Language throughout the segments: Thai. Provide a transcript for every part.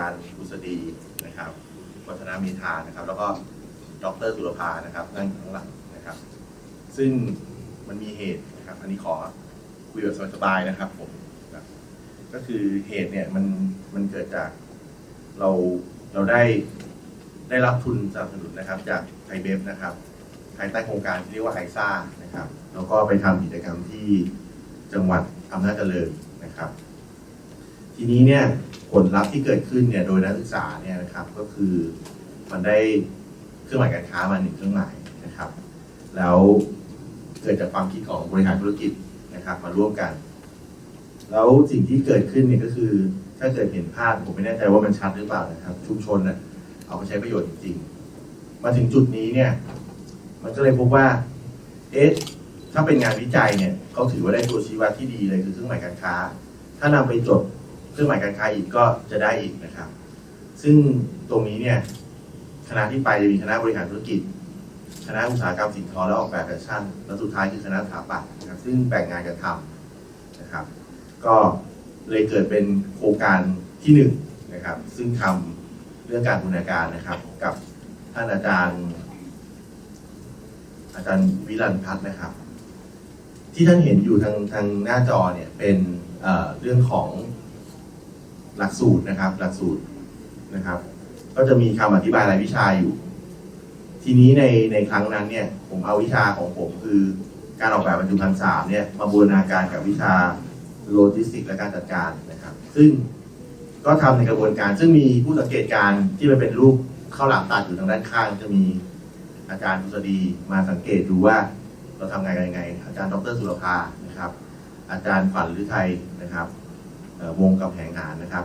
ารย์กุศดีนะครับ วัฒนามีทานะครับ แล้วก็ดรสุรภานะครับนั่งอยู่ข้างหลังนะครับ ซึ่งมันมีเหตุนะครับ อันนี้ขอคุยแบบสบายๆนะครับผมก็คือเหตุเนี่ยมันมันเกิดจากเราเราได้ได้รับทุนสนับสนุนนะครับ จากไทยเบฟนะครับภายใต้โครงการที่เรียกว่าไอซ่านะครับ แล้วก็ไปทำกิจกรรมที่จังหวัดอำนาจเจริญนะครับ ทีนี้เนี่ยผลลัพธ์ที่เกิดขึ้นเนี่ยโดยนักศึกษาเนี่ยนะครับก็คือมันได้เครื่องหมายการค้ามาหนึ่งเครื่องหมายนะครับ แล้วเกิดจากความคิดของบริหารธุรกิจนะครับมาร่วมกัน แล้วสิ่งที่เกิดขึ้นเนี่ยก็คือถ้าเกิดเห็นภาพผมไม่แน่ใจว่ามันชัดหรือเปล่านะครับ ชุมชนน่ะเอาไปใช้ประโยชน์จริงมาถึงจุดนี้เนี่ย มันก็เลยพบว่า เอ๊ะถ้าเป็นงานวิจัยเนี่ยเขาถือว่าได้ตัวชี้วัดที่ดีเลยคือเครื่องหมายการค้า ถ้านำไปจด เครื่องหมายการค้าอีกก็จะได้อีกนะครับ ซึ่งตรงนี้เนี่ยคณะที่ไปจะมีคณะบริหารธุรกิจ คณะอุตสาหกรรมสินค้าและออกแบบแฟชั่นและสุดท้ายคือคณะสถาปัตย์นะครับซึ่งแบ่งงานกันทำนะครับ ก็เลยเกิดเป็นโครงการที่หนึ่งนะครับ ซึ่งทำเรื่องการบูรณาการนะครับ กับท่านอาจารย์ อาจารย์วิรันพัฒน์นะครับ ที่ท่านเห็นอยู่ทางทางหน้าจอเนี่ยเป็นเเรื่องของ หลักสูตรนะครับ หลักสูตรนะครับ ก็จะมีคำอธิบายรายวิชาอยู่ ทีนี้ในในครั้งนั้นเนี่ย ผมเอาวิชาของผมคือการออกแบบบรรจุภัณฑ์สามเนี่ยมาบูรณาการกับวิชาโลจิสติกและการจัดการนะครับ ซึ่งก็ทำในกระบวนการ ซึ่งมีผู้สังเกตการณ์ที่มันเป็นรูปข้าวหลามตัดอยู่ทางด้านข้าง จะมีอาจารย์พุษดีมาสังเกตดูว่าเราทำงานกันยังไง อาจารย์ดรสุรภานะครับ อาจารย์ฝันฤทัยนะครับ วงกำแหงหารนะครับ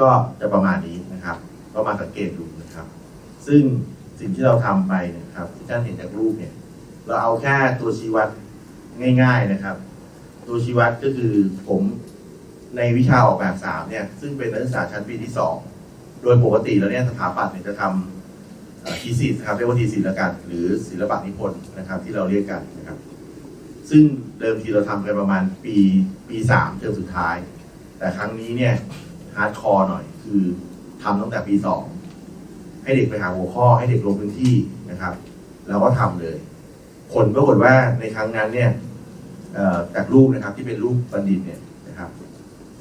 ก็จะประมาณนี้นะครับ ก็มาสังเกตดูนะครับ ซึ่งสิ่งที่เราทำไปนยครับที่ท่านเห็นจากรูปเนี่ย เราเอาแค่ตัวชี้วัดง่าย ๆนะครับ ตัวชี้วัดก็คือผมในวิชาออกแบบสามเนี่ย ซึ่งเป็นนักศึกษาชั้นปีที่สองโดยปกติแล้วเนี่ยสถาปัตย์เนี่ยจะทำทีสินะครับเรียกว่าทีสิละกัน หรือศิลปะนิพนธ์นะครับ ที่เราเรียกกันนะครับ ซึ่งเดิมทีเราทำกันประมาณปีปีสามเทอมสุดท้าย แต่ครั้งนี้เนี่ยฮาร์ดคอร์หน่อย คือทำตั้งแต่ปีสองให้เด็กไปหาหัวข้อให้เด็กลงพื้นที่นะครับ แล้วก็ทำเลย ผลปรากฏว่าในครั้งนั้นเนี่ยเอ่อจากรูปนะครับที่เป็นรูปบัณฑิตเนี่ยนะครับ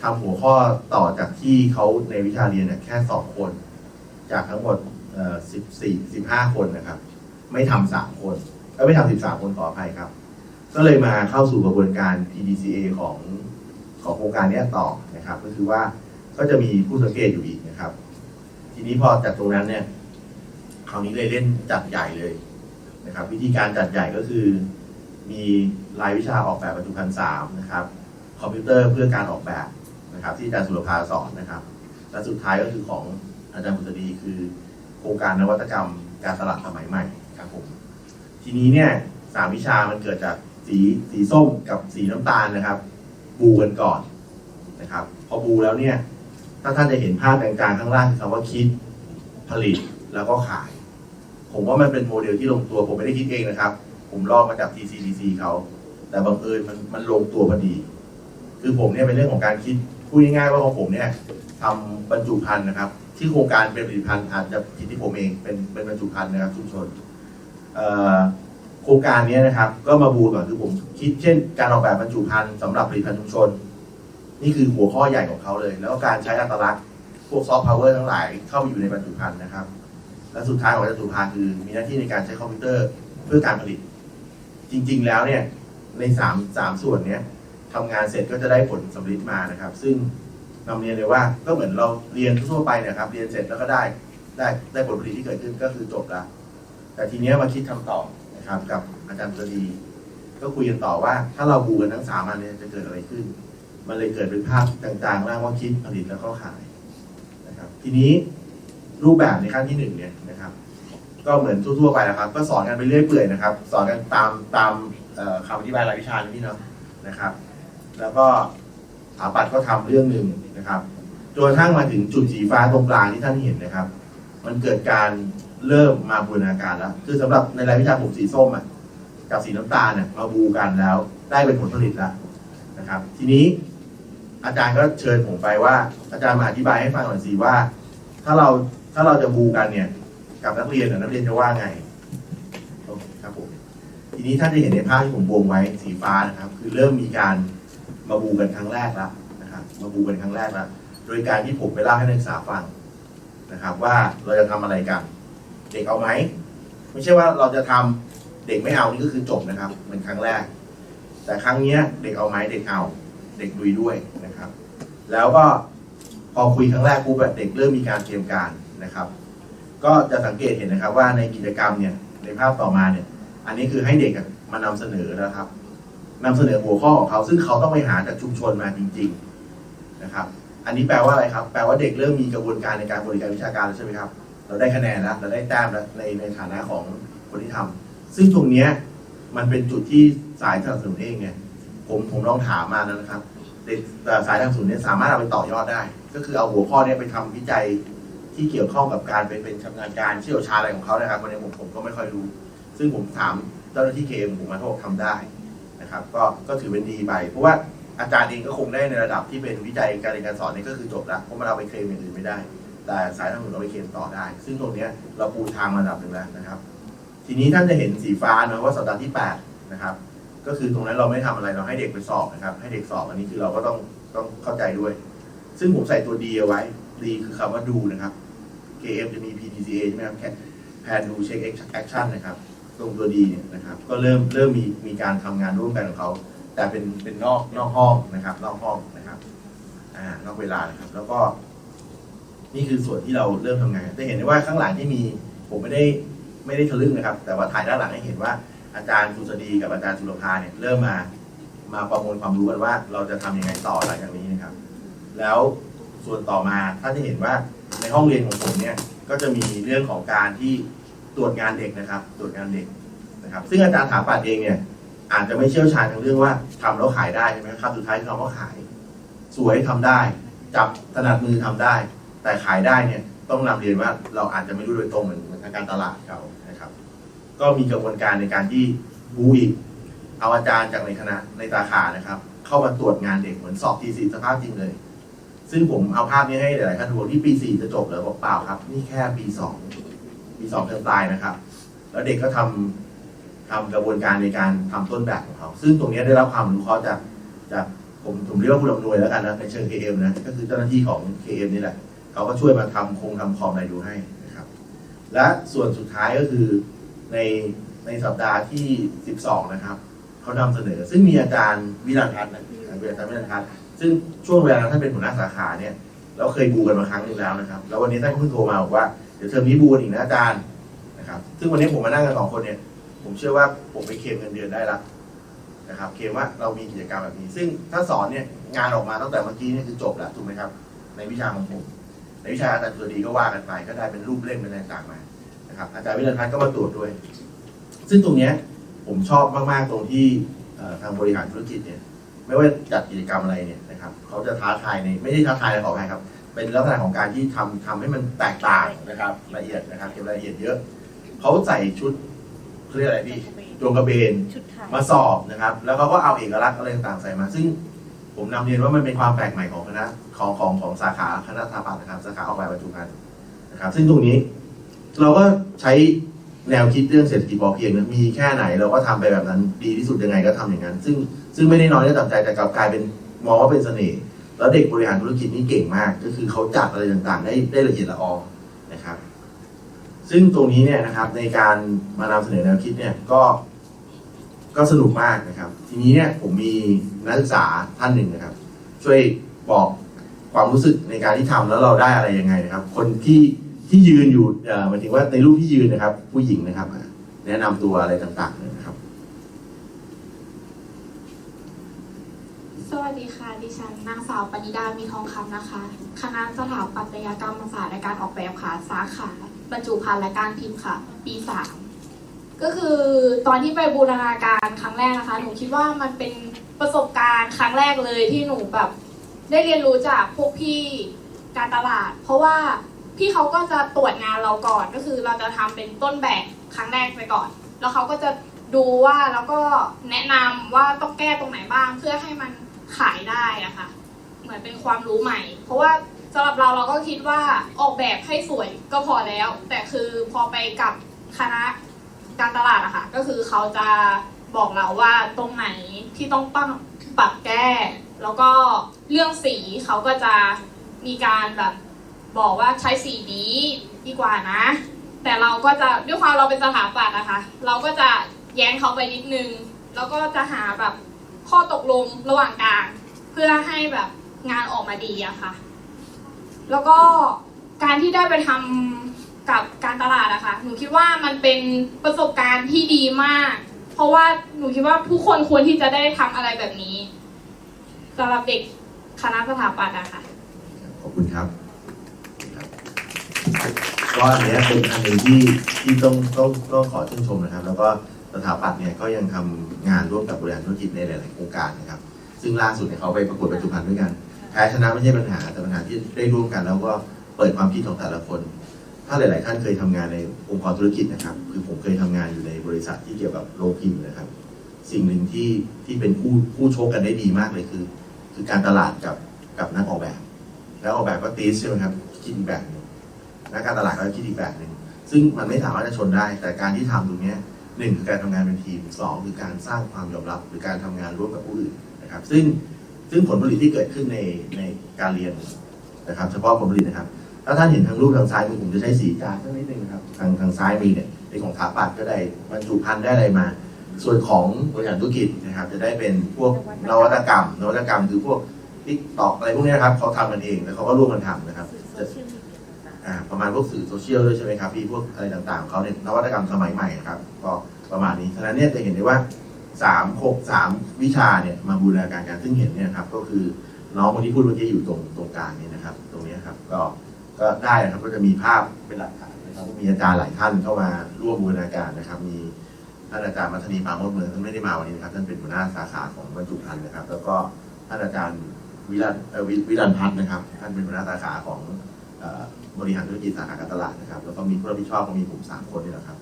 ทำหัวข้อต่อจากที่เขาในวิชาเรียนเนี่ยแค่สองคน จากทั้งหมดสิบสี่สิบห้าคนนะครับ ไม่ทำสามคนไม่ทำสิบสามคนขออภัยครับ ก็เลยมาเข้าสู่กระบวนการ PDCA ของของโครงการนี้ต่อนะครับ ก็คือว่าก็จะมีผู้สังเกตอยู่อีกนะครับ ทีนี้พอจากตรงนั้นเนี่ยคราวนี้เลยเล่นจัดใหญ่เลยนะครับ วิธีการจัดใหญ่ก็คือ มีรายวิชาออกแบบบรรจุภัณฑ์สามนะครับ คอมพิวเตอร์เพื่อการออกแบบนะครับ ที่อาจารย์สุรภาสอนนะครับ และสุดท้ายก็คือของอาจารย์บุษดีคือ โครงการนวัตกรรมการตลาดสมัยใหม่ครับผมทีนี้เนี่ยสามวิชามันเกิดจาก สีสีส้มกับสีน้ำตาลนะครับบูกันก่อนนะครับ พอบูแล้วเนี่ย ถ้าท่านจะเห็นภาพกลางๆข้างล่างคือคำว่าคิดผลิตแล้วก็ขาย ผมว่ามันเป็นโมเดลที่ลงตัว ผมไม่ได้คิดเองนะครับ ผมลอกมาจาก TCDC เขาแต่บังเอิญมันมันลงตัวพอดี คือผมเนี่ยเป็นเรื่องของการคิดพูดง่ายๆว่าของผมเนี่ยทำบรรจุภัณฑ์นะครับ ที่โครงการเป็นผลิตภัณฑ์อาจจะคิดที่ผมเองเป็นเป็นบรรจุภัณฑ์นะครับชุมชนเอ่อ ครงการนี้นะครับ ก็มาบูก่อนคือผมคิดเช่น การออกแบบบรรจุภัณฑ์สำหรับผลิตภัณฑ์ชุมชน นี่คือหัวข้อใหญ่ของเขาเลย แล้วก็การใช้อัตลักษณ์พวกซอฟต์พาวเวอร์ทั้งหลายเข้าไปอยู่ในบรรจุภัณฑ์นะครับ และสุดท้ายของบรรจุภัณฑ์คือมีหน้าที่ในการใช้คอมพิวเตอร์เพื่อการผลิต จริง ๆ แล้วเนี่ยในสามสามส่วนเนี้ยทำงานเสร็จก็จะได้ผลสำลิดมานะครับ ซึ่งนำเรียนเลยว่าก็เหมือนเราเรียนทั่วไปนี่ยครับ เรียนเสร็จแล้วก็ได้ได้ได้ผลผลิตที่เกิดขึ้นก็คือจบล้วแต่ทีเนี้ยมาคิดคำตอบ นะครับกับอาจารย์ปรีก็คุยกันต่อว่า ถ้าเราบูกันทั้งสามอันเนี้จะเกิดอะไรขึ้น มันเลยเกิดเป็นภาพต่างๆร่างว่าคิดผลิตแล้วก็ขายนะครับ ทีนี้รูปแบบในขั้นที่หนึ่งเนี่ยนะครับ ก็เหมือนทั่วๆไปนะครับ ก็สอนกันไปเรื่อยเปื่อยนะครับ สอนกันตามตามเอ่อคำอธิบายรายวิชานี่เนาะนะครับ แล้วก็สถาปัตย์ก็ทำเรื่องหนึ่งนะครับจนกระทั่งมาถึงจุดสีฟ้าตรงกลางที่ท่านเห็นนะครับ มันเกิดการ เริ่มมาบูรณาการแล้ว คือสำหรับในรายวิชาผมสีส้มอะกับสีน้ำตาลเนี่ยมาบูกันแล้ว ได้เป็นผลผลิตแล้วนะครับ ทีนี้อาจารย์ก็เชิญผมไปว่า อาจารย์มาอธิบายให้ฟังหน่อยสิว่า ถ้าเราถ้าเราจะบูกันเนี่ย กับนักเรียนนักเรียนจะว่าไงครับผมทีนี้ท่านจะเห็นในภาพที่ผมวงไว้สีฟ้านะครับ คือเริ่มมีการมาบูกันครั้งแรกแล้วนะครับ มาบูกันครั้งแรกแล้วโดยการที่ผมไปเล่าให้นักศึกษาฟังนะครับ ว่าเราจะทำอะไรกัน เด็กเอาไหมไม่ใช่ว่าเราจะทำเด็กไม่เอานี่ก็คือจบนะครับเหมือนครั้งแรก แต่ครั้งเนี้ย เด็กเอาไหมเด็กเอา เด็กลุยด้วยนะครับ แล้วก็พอคุยครั้งแรกปุ๊บเด็กเริ่มมีการเตรียมการนะครับ ก็จะสังเกตเห็นนะครับ ว่าในกิจกรรมเนี่ยในภาพต่อมาเนี่ย อันนี้คือให้เด็กมานำเสนอนะครับนำเสนอหัวข้อของเขาซึ่งเขาต้องไปหาจากชุมชนมาจริง ๆนะครับ อันนี้แปลว่าอะไรครับ แปลว่าเด็กเริ่มมีกระบวนการในการบริการวิชาการแล้วใช่ไหมครับ เราได้คะแนนแล้วเราได้แต้มแล้วในในฐานะของคนที่ทำซึ่งตรงเนี้ยมันเป็นจุดที่สายสนับสนุนเองเนี่ยผมผมลองถามมาแล้วนะครับแต่สายทางศูนย์เนี่ยสามารถเอาไปต่อยอดได้ ก็คือเอาหัวข้อเนี่ยไปทำวิจัยที่เกี่ยวข้องกับการเป็นเป็นชำนาญการเชี่ยวชาญอะไรของเขานะครับวันนี้ผมผมก็ไม่ค่อยรู้ ซึ่งผมถามเจ้าหน้าที่เคมผมมาเขาบอกทำได้นะครับ ก็ก็ถือเป็นดีไป เพราะว่าอาจารย์เองก็คงได้ในระดับที่เป็นวิจัยการเรียนการสอนนี่ก็คือจบแล้วเพราะมันเอาไปเคลมอย่างอื่นไม่ได้ สายทางศูนย์เอาไปเคลมต่อได้ ซึ่งตรงนี้เราปูทางมาระดับหนึ่งแล้วนะครับ ทีนี้ท่านจะเห็นสีฟ้านะว่าสัปดาห์ที่แปดนะครับ ก็คือตรงนั้นเราไม่ทำอะไรเราให้เด็กไปสอบนะครับ ให้เด็กสอบอันนี้คือเราก็ต้องต้องเข้าใจด้วย ซึ่งผมใส่ตัว D เอาไว้ D คือคำว่าดูนะครับ KF จะมี PDCA ใช่ไหมครับแค่แพนดูเช็คแอคชั่นนะครับตรงตัว D เนี่ยนะครับ ก็เริ่มเริ่มมีมีการทำงานร่วมกันของเขาแต่เป็นเป็นนอกนอกห้องนะครับ นอกห้องนะครับอ่านอกเวลานะครับ แล้วก็ นี่คือส่วนที่เราเริ่มทำงานจะเห็นได้ว่าข้างหลังที่มีผมไม่ได้ไม่ได้ทะลึ่งนะครับ แต่ว่าถ่ายด้านหลังให้เห็นว่าอาจารย์สุสดีกับอาจารย์สุรภาเนี่ยเริ่มมามาประมวลความรู้กันว่าเราจะทำยังไงต่อหลังจากนี้นะครับ แล้วส่วนต่อมาถ้าจะเห็นว่าในห้องเรียนของผมเนี่ยก็จะมีเรื่องของการที่ตรวจงานเด็กนะครับ ตรวจงานเด็กนะครับ ซึ่งอาจารย์ถาปัดเองเนี่ยอาจจะไม่เชี่ยวชาญทางเรื่องว่าทำแล้วขายได้ใช่ไหมครับสุดท้ายคือคำว่าขาย สวยทำได้ จับถนัดมือทำได้ แต่ขายได้เนี่ยต้องนำเรียนว่าเราอาจจะไม่รู้โดยตรงเหมือนเหมือนทางการตลาดเขานะครับ ก็มีกระบวนการในการที่บูอีกเอาอาจารย์จากในคณะในสาขานะครับ เข้ามาตรวจงานเด็กเหมือนสอบทีสีสภาพจริงเลย ซึ่งผมเอาภาพนี้ให้หลายๆท่านดูที่ปีสี่จะจบแล้วบอกเปล่าครับ นี่แค่ปีสองปีสองเทอมปลายนะครับ แล้วเด็กก็ทำทำกระบวนการในการทำต้นแบบของเขาซึ่งตรงนี้ได้รับความอนุเคราะห์จากจากผมผมเรียกว่าผู้อำนวยแล้วกันนะในเชิง KM นะก็คือเจ้าหน้าที่ของ KM นี่แหละ เขาก็ช่วยมาทำโครงทำคอมอะไรดูให้นะครับ และส่วนสุดท้ายก็คือในในสัปดาห์ที่ 12 นะครับ เขานำเสนอ ซึ่งมีอาจารย์วิรันทัศน์อาจารย์วิรันทัศน์ซึ่งช่วงเวลาท่านเป็นหัวหน้าสาขาเนี่ย เราเคยบูกันมาครั้งหนึ่งแล้วนะครับ แล้ววันนี้ท่านเพิ่งโทรมาบอกว่าเดี๋ยวเทอมนี้บูกันอีกนะอาจารย์นะครับ ซึ่งวันนี้ผมมานั่งกันสองคนเนี่ย ผมเชื่อว่าผมไปเคลมเงินเดือนได้ละนะครับเคลมว่าเรามีกิจกรรมแบบนี้ ซึ่งถ้าสอนเนี่ยงานออกมาตั้งแต่เมื่อกี้เนี่ยคือจบแล้วถูกไหมครับ ในวิชาของผม ในวิชาอาจารย์ตัวดีก็ว่ากันไปก็ได้เป็นรูปเล่มเป็นอะไรต่างๆมานะครับอาจารย์วิรันทัศน์ก็มาตรวจด้วย ซึ่งตรงเนี้ยผมชอบมาก ๆ ตรงที่เอ่อทางบริหารธุรกิจเนี่ย ไม่ว่าจัดกิจกรรมอะไรเนี่ยนะครับเขาจะท้าทายในไม่ใช่ท้าทายอะไรขออภัยครับ เป็นลักษณะของการที่ทำทำให้มันแตกต่างนะครับ ละเอียดนะครับเก็บรายละเอียดเยอะเขาใส่ชุดเขาเรียกอะไรพี่โจงกระเบนชุดไทยมาสอบนะครับ แล้วเขาก็เอาเอกลักษณ์อะไรต่างๆใส่มา ซึ่ง ผมนำเรียนว่ามันเป็นความแปลกใหม่ของคณะของของของสาขาคณะสถาปัตย์นะครับสาขาออกแบบปัจจุบันนะครับ ซึ่งตรงนี้เราก็ใช้แนวคิดเรื่องเศรษฐกิจพอเพียงนะมีแค่ไหนเราก็ทำไปแบบนั้น ดีที่สุดยังไงก็ทำอย่างนั้น ซึ่งซึ่งไม่ได้น้อยได้ต่ำใจแต่กลับกลายเป็นมองว่าเป็นเสน่ห์แล้วเด็กบริหารธุรกิจนี่เก่งมาก ก็คือเขาจัดอะไรต่างๆ ได้ได้ละเอียดละออนะครับ ซึ่งตรงนี้เนี่ยนะครับในการมานำเสนอแนวคิดเนี่ยก็ ก็สนุกมากนะครับ ทีนี้เนี่ยผมมีนักศึกษาท่านหนึ่งนะครับ ช่วยบอกความรู้สึกในการที่ทำแล้วเราได้อะไรยังไงนะครับ คนที่ที่ยืนอยู่อ่อหมายถึงว่าในรูปที่ยืนนะครับ ผู้หญิงนะครับ แนะนำตัวอะไรต่างๆนะครับ สวัสดีค่ะ ดิฉันนางสาวปณิดามีทองคำนะคะ คณะสถาปัตยกรรมศาสตร์และการออกแบบค่ะสาขาบรรจุภัณฑ์และการพิมพ์ค่ะ ปีสาม ก็คือตอนที่ไปบูรณาการครั้งแรกนะคะ หนูคิดว่ามันเป็นประสบการณ์ครั้งแรกเลยที่หนูแบบได้เรียนรู้จากพวกพี่การตลาด เพราะว่าพี่เขาก็จะตรวจงานเราก่อนก็คือเราจะทำเป็นต้นแบบครั้งแรกไปก่อน แล้วเขาก็จะดูว่าแล้วก็แนะนำว่าต้องแก้ตรงไหนบ้างเพื่อให้มันขายได้อะค่ะเหมือนเป็นความรู้ใหม่ เพราะว่าสำหรับเราเราก็คิดว่าออกแบบให้สวยก็พอแล้ว แต่คือพอไปกับคณะ การตลาดอะค่ะ ก็คือเขาจะบอกเราว่าตรงไหนที่ต้องปั้งปรับแก้ แล้วก็เรื่องสีเขาก็จะมีการแบบบอกว่าใช้สีนี้ดีกว่านะ แต่เราก็จะด้วยความเราเป็นสถาปัตย์นะคะ เราก็จะแย้งเขาไปนิดนึง แล้วก็จะหาแบบข้อตกลงระหว่างกลางเพื่อให้แบบงานออกมาดีอะค่ะ แล้วก็การที่ได้ไปทำ กับการตลาดอะค่ะหนูคิดว่ามันเป็นประสบการณ์ที่ดีมาก เพราะว่าหนูคิดว่าทุกคนควรที่จะได้ทำอะไรแบบนี้สำหรับเด็กคณะสถาปัตย์อะค่ะขอบคุณครับก็อันเนี้ยเป็นอันหนึ่งที่ที่ต้องต้องต้องขอชื่นชมนะครับ แล้วก็สถาปัตย์เนี่ยก็ยังทำงานร่วมกับบริหารธุรกิจในหลาย ๆ โครงการนะครับ ซึ่งล่าสุดเนี่ยเขาไปประกวดปัจจุบันด้วยกันแพ้ชนะไม่ใช่ปัญหาแต่ปัญหาที่ได้ร่วมกัน แล้วก็เปิดความคิดของแต่ละคน ถ้าหลาย ๆ ท่านเคยทำงานในองค์กรธุรกิจนะครับ คือผมเคยทำงานอยู่ในบริษัทที่เกี่ยวกับโรงพิมพ์นะครับ สิ่งหนึ่งที่ที่เป็นคู่คู่โชคกันได้ดีมากเลยคือ คือการตลาดกับกับนักออกแบบ แล้วออกแบบก็ตีสใช่ไหมครับคิดอีกแบบหนึ่งนักการตลาดก็คิดอีกแบบหนึ่งซึ่งมันไม่สามารถจะชนได้ แต่การที่ทำตรงนี้หนึ่งคือการทำงานเป็นทีมสองคือการสร้างความยอมรับ หรือการทำงานร่วมกับผู้อื่นนะครับ ซึ่งซึ่งผลผลิตที่เกิดขึ้นในในการเรียนนะครับ เฉพาะผลผลิตนะครับ ถ้าท่านเห็นทางรูปทางซ้ายมือผมจะใช้สีจาสักนิดนึงนะครับทางทางซ้ายมือเนี่ยเป็นของถาปัดก็ได้บรรจุภัณฑ์ได้อะไรมา ส่วนของบริหารธุรกิจนะครับ จะได้เป็นพวกนวัตกรรมนวัตกรรมคือพวกทิกตอกอะไรพวกนี้ยครับเขาทำกันเองแล้วเขาก็ร่วมกันทำนะครับอ่าประมาณพวกสื่อโซเชียลด้วยใช่ไหมครับพี่พวกอะไรต่างๆของเขาเนี่ยนวัตกรรมสมัยใหม่ครับก็ประมาณนี้ฉะนั้นเนี่ยจะเห็นได้ว่าสามหกสามวิชาเนี่ยมาบูรณาการกันซึ่งเห็นเนี่ยครับก็คือน้องคนที่พูดเมื่อกี้อยู่ตรงตรงกลางนี่นะครับ ตรงนี้ครับก็ ก็ได้นะครับก็จะมีภาพเป็นหลักฐานนะครับมีอาจารย์หลายท่านเข้ามาร่วมบูรณาการนะครับ มีท่านอาจารย์มัทนีปามดเมืองท่านไม่ได้มาวันนี้นะครับท่านเป็นหัวหน้าสาขาของบรรจุภัณฑ์นะครับ แล้วก็ท่านอาจารย์วิรันวิรันพัฒน์นะครับ ท่านเป็นหัวหน้าสาขาของบริหารธุรกิจสาขาการตลาดนะครับ แล้วก็มีผู้รับผิดชอบก็มีผมสามคนนี่แหละครับ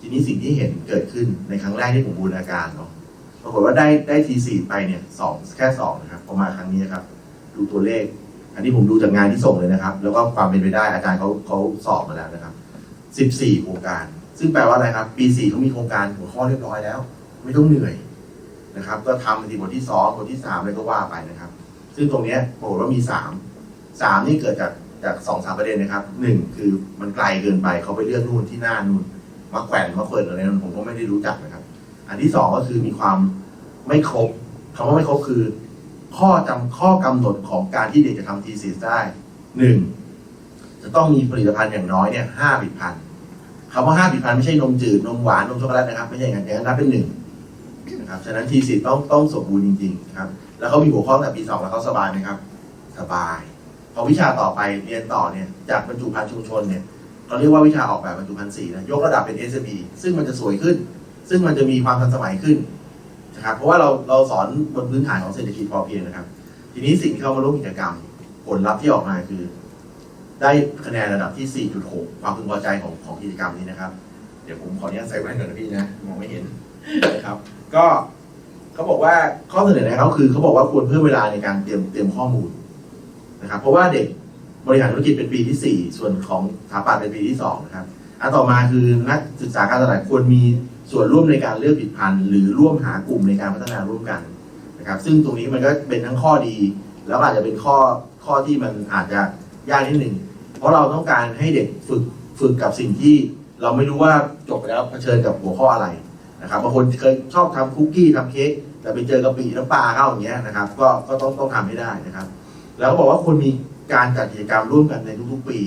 ทีนี้สิ่งที่เห็นเกิดขึ้นในครั้งแรกที่ผมบูรณาการเนาะปรากฏว่าได้ได้ทีสี่ไปเนี่ยสองแค่สองนะครับพอมาครั้งนี้ครับ ดูตัวเลข อันนี้ผมดูจากงานที่ส่งเลยนะครับ แล้วก็ความเป็นไปได้อาจารย์เขาเขาสอบมาแล้วนะครับสิบสี่โครงการ ซึ่งแปลว่าอะไรครับ ปีสี่เขามีโครงการหัวข้อเรียบร้อยแล้ว ไม่ต้องเหนื่อยนะครับ ก็ทำทีบทที่สองบทที่สามอะไรก็ว่าไปนะครับ ซึ่งตรงนี้ยปรากว่ามีสามสามนี่เกิดจากจากสองสามประเด็นนะครับหนึ่งคือมันไกลเกินไปเขาไปเลือกนู่นที่หน้านู่นมาแขวนมาเปิดอะไรนั้นผมก็ไม่ได้รู้จักนะครับ อันที่สองก็คือมีความไม่ครบคำว่าไม่ครบคือ ข้อจำข้อกำหนดของการที่เด็กจะทำทีสิสได้หนึ่งจะต้องมีผลิตภัณฑ์อย่างน้อยเนี่ยห้าผลิตภัณฑ์คำว่าห้าผลิตภัณฑ์ไม่ใช่นมจืดนมหวานนมช็อกโกแลตนะครับ ไม่ใช่อย่างนั้นอย่างนั้นนับเป็นหนึ่งนะครับฉะนั้นทีสิต้องต้องสมบูรณ์จริงๆครับ แล้วเขามีหัวข้อตั้งแต่ปีสองแล้วเขาสบายไหมครับ สบายพอวิชาต่อไปเรียนต่อเนี่ยจากบรรจุภัณฑ์ชุมชนเนี่ยเราเรียกว่าวิชาออกแบบบรรจุภัณฑ์สีนะยกระดับเป็น SME ซึ่งมันจะสวยขึ้น ซึ่งมันจะมีความทันสมัยขึ้น นะครับ เพราะว่าเราเราสอนบนพื้นฐานของเศรษฐกิจพอเพียงนะครับ ทีนี้สิ่งที่เข้ามาร่วมกิจกรรม ผลลัพธ์ที่ออกมาคือ ได้คะแนนระดับที่ 4.6 ความพึงพอใจของของกิจกรรมนี้นะครับ เดี๋ยวผมขออนุญาตใส่แว่นก่อนนะพี่นะมองไม่เห็นนะครับ ก็เขาบอกว่าข้อเสนอแนะเขาคือเขาบอกว่าควรเพิ่มเวลาในการเตรียมเตรียมข้อมูลนะครับ เพราะว่าเด็กบริหารธุรกิจเป็นปีที่ 4 ส่วนของสถาปัตย์เป็นปีที่2นะครับอันต่อมาคือนักศึกษาการตลาดควรมี ส่วนร่วมในการเลือกผลิตภัณฑ์หรือร่วมหากลุ่มในการพัฒนาร่วมกันนะครับ ซึ่งตรงนี้มันก็เป็นทั้งข้อดี แล้วอาจจะเป็นข้อข้อที่มันอาจจะยากนิดหนึ่งเพราะเราต้องการให้เด็กฝึกฝึกกับสิ่งที่เราไม่รู้ว่าจบไปแล้วเผชิญกับหัวข้ออะไรนะครับบางคนเคยชอบทำคุกกี้ทำเค้กแต่ไปเจอกะปิน้ำปลาเข้าอย่างเงี้ยนะครับ ก็ก็ต้องต้องทำให้ได้นะครับ แล้วก็บอกว่าควรมีการจัดกิจกรรมร่วมกันในทุกๆปี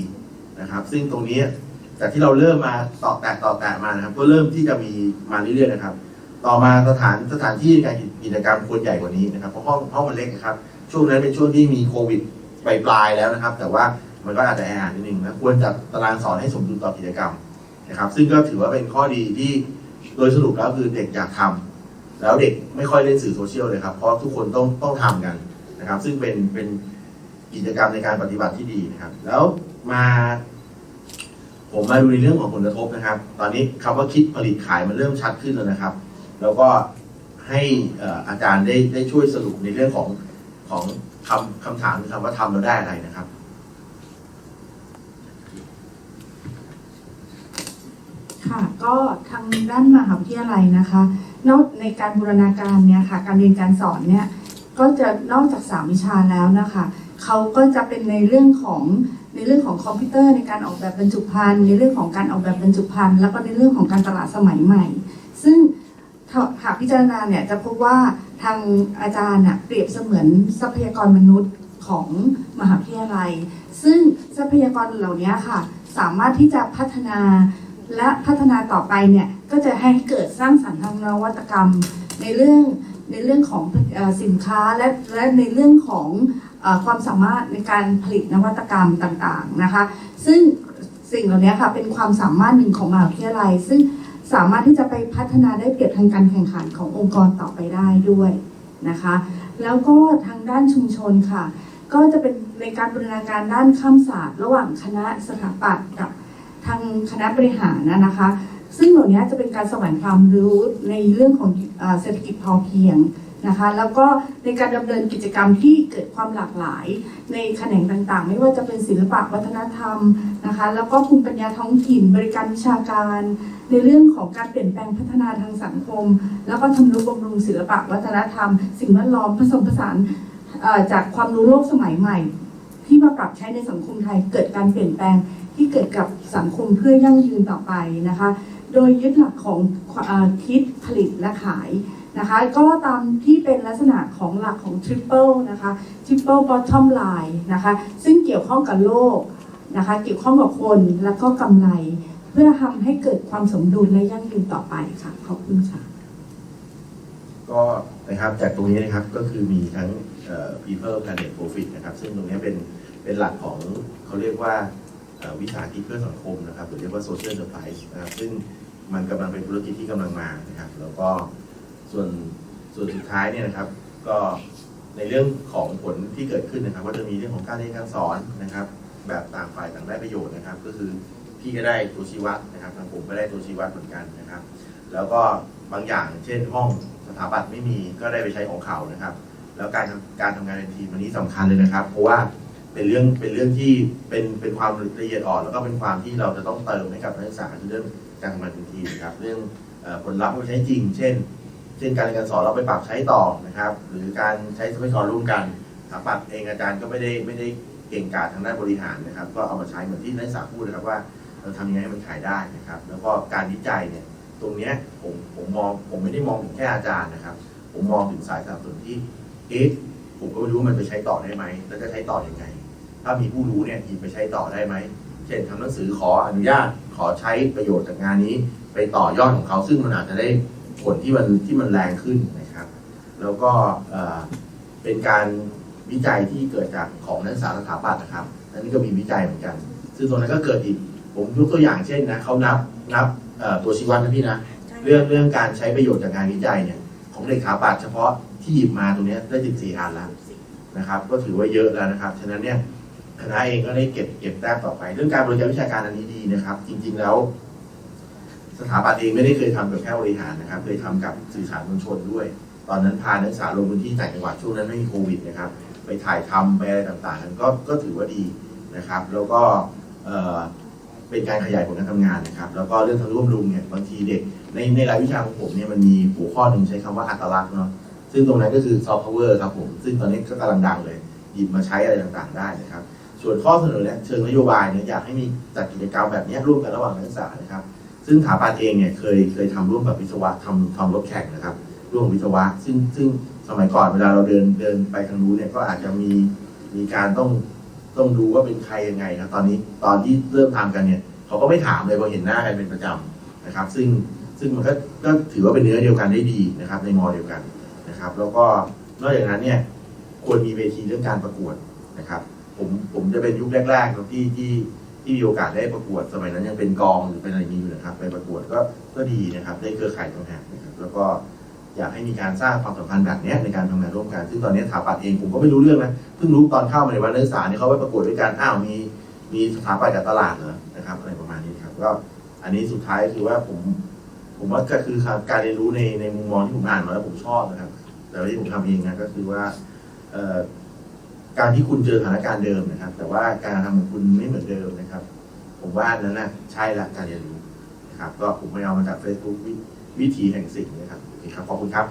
นะครับ ซึ่งตรงนี้ จากที่เราเริ่มมาต่อแตกต่อแตกมานะครับ ก็เริ่มที่จะมีมาเรื่อยๆนะครับ ต่อมาสถานสถานที่ในการกิจกรรมควรใหญ่กว่านี้นะครับเพราะห้องห้องมันเล็กนะครับ ช่วงนั้นเป็นช่วงที่มีโควิดปลายปลายๆแล้วนะครับ แต่ว่ามันก็อาจจะแออัดนิดนึงนะควรจัดตารางสอนให้สมดุลต่อกิจกรรมนะครับ ซึ่งก็ถือว่าเป็นข้อดีที่โดยสรุปแล้วคือเด็กอยากทำแล้วเด็กไม่ค่อยเล่นสื่อโซเชียลเลยครับเพราะทุกคนต้องต้องทำกันนะครับ ซึ่งเป็นเป็นกิจกรรมในการปฏิบัติที่ดีนะครับ แล้วมา ผมมาดูในเรื่องของผลกระทบนะครับ ตอนนี้คำว่าคิดผลิตขายมันเริ่มชัดขึ้นแล้วนะครับ แล้วก็ให้อาจารย์ได้ได้ช่วยสรุปในเรื่องของของคำคำถามคือคำว่าทำแล้วได้อะไรนะครับ ค่ะก็ทางด้านมหาวิทยาลัยนะคะ นอกในการบูรณาการเนี่ยค่ะ การเรียนการสอนเนี่ยก็จะนอกจากสามวิชาแล้วนะคะเขาก็จะเป็นในเรื่องของ ในเรื่องของคอมพิวเตอร์ในการออกแบบบรรจุภัณฑ์ในเรื่องของการออกแบบบรรจุภัณฑ์แล้วก็ในเรื่องของการตลาดสมัยใหม่ ซึ่งหากพิจารณาเนี่ยจะพบว่าทางอาจารย์เปรียบเสมือนทรัพยากรมนุษย์ของมหาวิทยาลัย ซึ่งทรัพยากรเหล่านี้ค่ะ สามารถที่จะพัฒนาและพัฒนาต่อไปเนี่ยก็จะให้เกิดสร้างสรรค์ทางนวัตกรรมในเรื่องในเรื่องของสินค้าและและในเรื่องของ ความสามารถในการผลิตนวัตกรรมต่างๆนะคะ ซึ่งสิ่งเหล่านี้ค่ะเป็นความสามารถหนึ่งของมหาวิทยาลัย ซึ่งสามารถที่จะไปพัฒนาได้เปรียบทางการแข่งขันขององค์กรต่อไปได้ด้วยนะคะ แล้วก็ทางด้านชุมชนค่ะ ก็จะเป็นในการบรณาการด้านข้ามศาสตร์ ระหว่างคณะสถาปัตย์กับทางคณะบริหารนะนะคะ ซึ่งเหล่านี้จะเป็นการแสวงความรู้ในเรื่องของอเศรษฐกิจพอเพียง นะคะแล้วก็ในการดำเนินกิจกรรมที่เกิดความหลากหลาย ในแขนงต่างๆ ไม่ว่าจะเป็นศิลปะวัฒนธรรมนะคะแล้วก็ภูมิปัญญาท้องถิ่น บริการวิชาการ ในเรื่องของการเปลี่ยนแปลงพัฒนาทางสังคม แล้วก็ทำนุบำรุงศิลปะวัฒนธรรม สิ่งแวดล้อมผสมผสานจากความรู้โลกสมัยใหม่ ที่มาปรับใช้ในสังคมไทยเกิดการเปลี่ยนแปลงที่เกิดกับสังคมเพื่อยั่งยืนต่อไปนะคะ โดยยึดหลักของอคิดผลิตและขาย นะคะก็ตามที่เป็นลักษณะของหลักของ Triple นะคะ Triple Bottom Line นะคะซึ่งเกี่ยวข้องกับโลกนะคะเกี่ยวข้องกับคนแล้วก็กำไร เพื่อทำให้เกิดความสมดุลและยั่งยืนต่อไปค่ะ ขอบคุณค่ะ ก็นะครับจากตรงนี้นะครับก็คือมีทั้งเอ่อ people planet profit นะครับซึ่งตรงนี้เป็นเป็นหลักของเขาเรียกว่าวิสาหกิจเพื่อสังคมนะครับหรือเรียกว่า social enterprise นะครับซึ่งมันกำลังเป็นธุรกิจที่กำลังมานะครับแล้วก็ ส่วนส่วนสุดท้ายเนี่ยนะครับ ก็ในเรื่องของผลที่เกิดขึ้นนะครับ ก็จะมีเรื่องของการเรียนการสอนนะครับ แบบต่างฝ่ายต่างได้ประโยชน์นะครับ ก็คือพี่ก็ได้ตัวชี้วัดนะครับทางผมก็ได้ตัวชี้วัดเหมือนกันนะครับ แล้วก็บางอย่างเช่นห้องสถาปัตไม่มีก็ได้ไปใช้ของเขานะครับ แล้วการการทำงานเป็นทีมวันนี้สำคัญเลยนะครับ เพราะว่าเป็นเรื่องเป็นเรื่องที่เป็นเป็นความละเอียดอ่อน แล้วก็เป็นความที่เราจะต้องเติมให้กับนักศึกษาคือเรื่องการทำงานเป็นทีมนะครับ เรื่องผลลัพธ์ที่ใช้จริง เช่น เช่นการเรียนการสอนเราไปปรับใช้ต่อนะครับ หรือการใช้ทรัพยากรร่วมกันสถาปัตย์เองอาจารย์ก็ไม่ได้ไม่ได้เก่งกาจทางด้านบริหารนะครับ ก็เอามาใช้เหมือนที่นักศึกษาพูดนะครับว่าเราทำยังไงให้มันขายได้นะครับ แล้วก็การวิจัยเนี่ยตรงเนี้ยผมผมมองผมไม่ได้มองถึงแค่อาจารย์นะครับ ผมมองถึงสายสนับสนุนที่เอ๊ะผมก็ไม่รู้ว่ามันไปใช้ต่อได้ไหมแล้วจะใช้ต่ออยังไง ถ้ามีผู้รู้เนี่ยหยิบไปใช้ต่อได้ไหมเช่นทำหนังสือขออนุญาตขอใช้ประโยชน์จากงานนี้ ไปต่อยอดของเขาซึ่งมันอาจจะได้ ผลที่มันที่มันแรงขึ้นนะครับ แล้วก็เอ่อเป็นการวิจัยที่เกิดจากของนักศึกษาสถาปัตย์นะครับอันนี้ก็มีวิจัยเหมือนกัน ซึ่งตรงนั้นก็เกิดอีก ผมยกตัวอย่างเช่นนะเขานับนับเอ่อตัวชี้วัดนะพี่นะเรื่องเรื่องการใช้ประโยชน์จากงานวิจัยเนี่ยของเด็กสถาปัตย์เฉพาะที่หยิบมาตรงเนี้ยได้ 14 อันแล้วนะครับ ก็ถือว่าเยอะแล้วนะครับ ฉะนั้นเนี่ยคณะเองก็ได้เก็บเก็บแต้มต่อไป เรื่องการบริการวิชาการอันนี้ดีนะครับ จริง ๆ แล้ว สถาปัตย์เองไม่ได้เคยทำกับแค่บริหารนะครับ เคยทำกับสื่อสารมวลชนด้วย ตอนนั้นพานักศึกษาลงพื้นที่ต่างจังหวัดช่วงนั้นไม่มีโควิดนะครับ ไปถ่ายทำไปอะไรต่างๆกันก็ก็ถือว่าดีนะครับ แล้วก็เป็นการขยายผลการทำงานนะครับ แล้วก็เรื่องทางร่วมรุงเนี่ยบางทีเด็กในในรายวิชาของผมเนี่ยมันมีหัวข้อหนึ่งใช้คำว่าอัตลักษณ์เนาะซึ่งตรงนั้นก็คือซอฟต์พาวเวอร์ครับผม ซึ่งตอนนี้ก็กำลังดังเลย หยิบมาใช้อะไรต่างๆ ได้นะครับ ส่วนข้อเสนอและเชิงนโยบายเนี่ยอยากให้มีจัดกิจกรรมแบบนี้ร่วมกันระหว่างนักศึกษานะครับ ซึ่งถาปัตย์เองเนี่ยเคยเคยทำร่วมกับวิศวะทำทำรถแข่งนะครับ ร่วมวิศวะ ซึ่งซึ่งสมัยก่อนเวลาเราเดินเดินไปทางนู้นเนี่ยก็อาจจะมีมีการต้องต้องดูว่าเป็นใครยังไงครับตอนนี้ตอนที่เริ่มทำกันเนี่ยเขาก็ไม่ถามเลยพอเห็นหน้ากันเป็นประจำนะครับ ซึ่งซึ่งมันก็ก็ถือว่าเป็นเนื้อเดียวกันได้ดีนะครับ ในมอเดียวกันนะครับ แล้วก็นอกจากนั้นเนี่ยควรมีเวทีเรื่องการประกวดนะครับ ผมผมจะเป็นยุคแรกๆที่ที่ ที่มีโอกาสได้ประกวดสมัยนั้นยังเป็นกองหรือเป็นอะไรนี้อยู่นะครับไปประกวดก็ก็ดีนะครับ ได้เครือข่ายต่างหากนะครับแล้วก็อยากให้มีการสร้างความสัมพันธ์แบบนี้ในการทำงานร่วมกัน ซึ่งตอนนี้สถาปัตย์เองผมก็ไม่รู้เรื่องนะเพิ่งรู้ตอนเข้ามาในวันนักศึกษาเนี่ยเขาไปประกวดด้วยกันอ้าวมีมีสถาปัตย์กับตลาดเหรอนะครับอะไรประมาณนี้ครับก็อันนี้สุดท้ายคือว่าผมผมว่าก็คือการเรียนรู้ในในมุมมองที่ผมอ่านมาแล้วผมชอบนะครับ แต่ว่าที่ผมทำเองนะก็คือว่าเอ่อ การที่คุณเจอสถานการณ์เดิมนะครับ แต่ว่าการทำของคุณไม่เหมือนเดิมนะครับ ผมว่านั้นนะใช่ละการเรียนรู้นะครับ ก็ผมไม่เอามาจาก Facebook วิวิถีแห่งสิ่งนะครับโอเคครับขอบคุณครับ